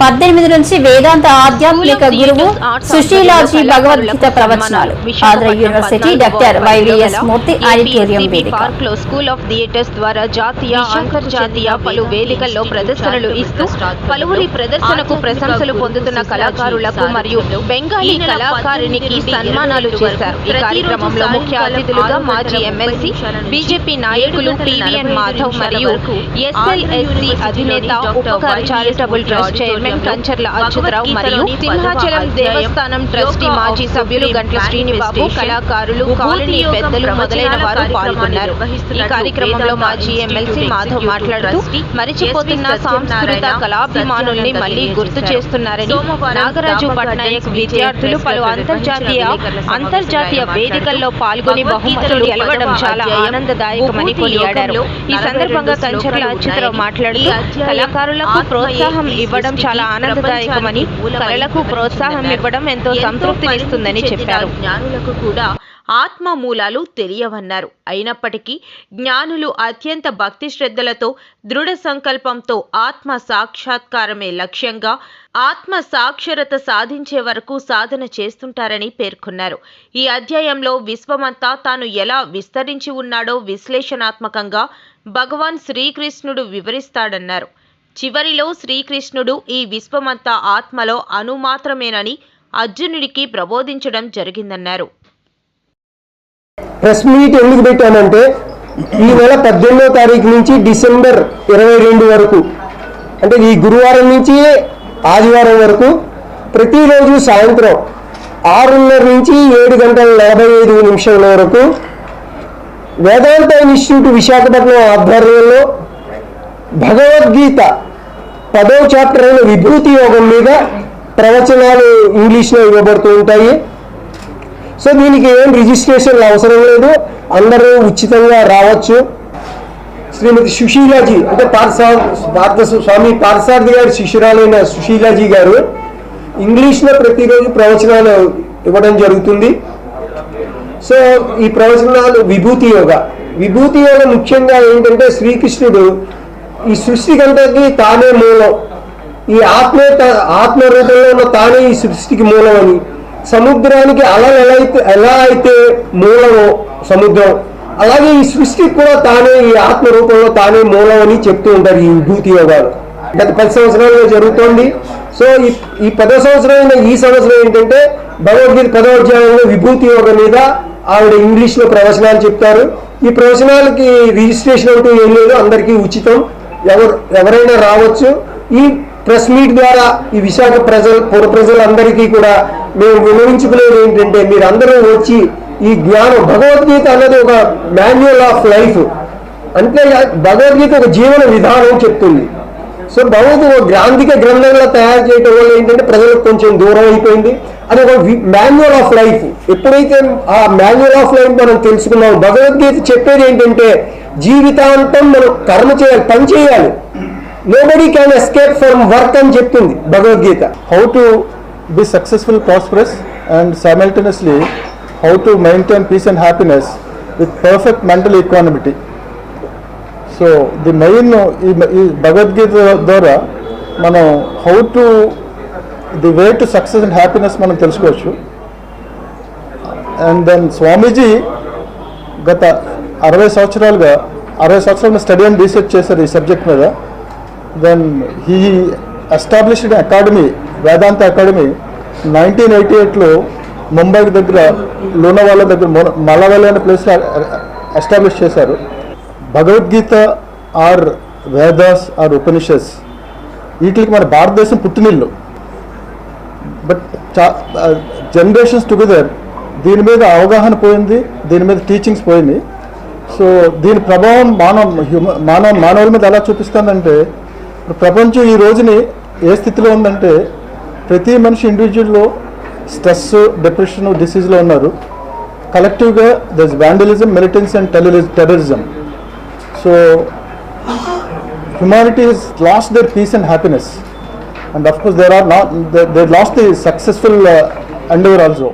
పద్దెనిమిది నుంచి వేదాంత ఆధ్యాత్మిక గురువు సుశీలాజీ భగవద్గీత ప్రవచనాలు. Andhra university doctor YVS Murthy auditorium పార్క్లో స్కూల్ ఆఫ్ థియేటర్స్ ద్వారా జాతీయ అంతర్జాతీయ పలు వేదికల్లో ప్రదర్శనలు ఇస్తూ పలువురి ప్రదర్శనకు ప్రశంసలు పొందుతున్న కళాకారులకు మరియు బెంగాలీ కళాకారునికి సన్మానాలు చేశారు. ఈ కార్యక్రమంలో ముఖ్య అతిథులుగా మాజీ ఎమ్మెల్సీ బీజేపీ నాయకులు టీవీఎన్ మాధవ్ మరియు ఎస్ఎల్ఎస్సి అధినేత Upakar charitable trust chairman Kancharla Achyutharao మరియు సింహాచలం దేవస్థానం ట్రస్టీ మాజీ సభ్యులు గంట్ల శ్రీనిబాబు కళాకారులు కాలనీ పెద్దలు మొదలైన వారు పాల్గొన్నారు. ఈ కార్యక్రమంలో మాజీ ఎమ్మెల్సీ మాధవ్ మాట్లాడుతూ మరిచిపోతున్న సాంస్కృతిక కళాభిమానుల్ని మళ్ళీ గుర్తు చేస్తున్నారని నాగరాజు పట్నాయక్ విద్యార్థులు పలు అంతర్జాతీయ అంతర్జాతీయ వేదికల్లో పాల్గొని బహుమతులు గెలవడం చాలా ఆనందదాయకమని కొనియాడారు. ఈ సందర్భంగా కంచర్ల అచ్యుతరావు మాట్లాడుతూ కళాకారులకు ప్రోత్సాహం ఇవ్వడం చాలా ఆనందదాయకమని కళలకు ప్రోత్సాహం ఇవ్వడం ఎంతో సంతృప్తినిస్తుందని చెప్పారు. జ్ఞానులకు కూడా ఆత్మ మూలాలు తెలియవన్నారు. అయినప్పటికీ జ్ఞానులు అత్యంత భక్తి శ్రద్ధలతో దృఢ సంకల్పంతో ఆత్మ సాక్షాత్కారమే లక్ష్యంగా ఆత్మ సాక్షరత సాధించే వరకు సాధన చేస్తుంటారని పేర్కొన్నారు. ఈ అధ్యాయంలో విశ్వమంతా తాను ఎలా విస్తరించి ఉన్నాడో విశ్లేషణాత్మకంగా భగవాన్ శ్రీకృష్ణుడు వివరిస్తాడన్నారు. చివరిలో శ్రీకృష్ణుడు ఈ విశ్వమంతా ఆత్మలో అనుమాత్రమేనని అర్జునుడికి ప్రబోధించడం జరిగిందన్నారు. ప్రెస్ మీట్ ఎందుకు పెట్టానంటే ఈ నెల పద్దెనిమిదో తారీఖు నుంచి డిసెంబర్ ఇరవై రెండు వరకు అంటే ఈ గురువారం నుంచి ఆదివారం వరకు ప్రతిరోజు సాయంత్రం ఆరున్నర నుంచి ఏడు గంటల నలభై ఐదు నిమిషాల వరకు వేదాంత ఇన్స్టిట్యూట్ విశాఖపట్నం ఆధ్వర్యంలో భగవద్గీత పదవ చాప్టర్ అయిన విభూతి యోగం మీద ప్రవచనాలు ఇంగ్లీష్లో ఇవ్వబడుతూ ఉంటాయి. సో దీనికి ఏం రిజిస్ట్రేషన్ అవసరం లేదు. అందరూ ఉచితంగా రావచ్చు. శ్రీమతి సుశీలాజీ అంటే పార్సా పార్థ స్వామి పార్సార్థి గారి శిష్యురాలైన సుశీలాజీ గారు ఇంగ్లీష్లో ప్రతిరోజు ప్రవచనాలు ఇవ్వడం జరుగుతుంది. సో ఈ ప్రవచనాలు విభూతి యోగ. విభూతి యోగ ముఖ్యంగా ఏంటంటే శ్రీకృష్ణుడు ఈ సృష్టికంతకి తానే మూలం. ఈ ఆత్మ ఆత్మ రూపంలో ఉన్న తానే ఈ సృష్టికి మూలం అని. సముద్రానికి అలలు ఎలా అయితే ఎలా అయితే మూలమో సముద్రం అలాగే ఈ సృష్టికి కూడా తానే ఈ ఆత్మ రూపంలో తానే మూలం అని చెప్తూ ఉంటారు ఈ విభూతి యోగాలు. గత పది సంవత్సరాలుగా జరుగుతోంది. సో ఈ ఈ పదో సంవత్సరమైన ఈ సంవత్సరం ఏంటంటే భగవద్గీత పదో అధ్యాయంలో విభూతి యోగం మీద ఆవిడ ఇంగ్లీష్లో ప్రవచనాలు చెప్తారు. ఈ ప్రవచనాలకి రిజిస్ట్రేషన్ అంటూ ఏం లేదు అందరికీ ఉచితం. ఎవరు ఎవరైనా రావచ్చు. ఈ ప్రెస్ మీట్ ద్వారా ఈ విశాఖ ప్రజలు పొర ప్రజలందరికీ కూడా మేము వినవించుకునేది ఏంటంటే మీరందరూ వచ్చి ఈ జ్ఞానం భగవద్గీత అన్నది ఒక మాన్యువల్ ఆఫ్ లైఫ్ అంటే భగవద్గీత ఒక జీవన విధానం చెప్తుంది. సో భగవద్గీత గ్రాంధిక గ్రంథంలో తయారు చేయడం వల్ల ఏంటంటే ప్రజలకు కొంచెం దూరం అయిపోయింది. అది ఒక మాన్యువల్ ఆఫ్ లైఫ్ ఎప్పుడైతే ఆ మాన్యువల్ ఆఫ్ లైఫ్ మనం తెలుసుకున్నాం భగవద్గీత చెప్పేది ఏంటంటే జీవితాంతం మనం కర్మ చేయాలి పని చేయాలి. Nobody can escape from work అని చెప్తుంది Bhagavad Gita. How to be successful prosperous and simultaneously how to maintain peace and happiness with perfect mental equanimity so the main ఈ ఈ భగవద్గీత ద్వారా మనం how to the way to success and happiness మనం తెలుసుకోవచ్చు. And then స్వామీజీ గత అరవై సంవత్సరాలుగా అరవై సంవత్సరాలు స్టడీ అండ్ రీసెర్చ్ చేశారు ఈ సబ్జెక్ట్ మీద. Then he established academy Vedanta academy nineteen eighty ఎయిట్లో ముంబై దగ్గర లోనావాలా దగ్గర మలవల్లి అనే ప్లేస్లో ఎస్టాబ్లిష్ చేశారు. భగవద్గీత ఆర్ వేదాస్ ఆర్ ఉపనిషస్ వీటికి మన భారతదేశం పుట్టినిల్లు. బట్ జనరేషన్స్ టుగెదర్ దీని మీద అవగాహన పోయింది దీని మీద టీచింగ్స్ పోయింది. సో దీని ప్రభావం మానవ మానవ మానవుల మీద ఎలా చూపిస్తుందంటే ప్రపంచం ఈ రోజుని ఏ స్థితిలో ఉందంటే ప్రతి మనిషి ఇండివిజువల్లో స్ట్రెస్ డిప్రెషన్ డిసీజ్లో ఉన్నారు. కలెక్టివ్గా thus vandalism militants and terrorism so humanity has lost their peace and happiness. And of course there are not they, they lost the successful uh, endeavor also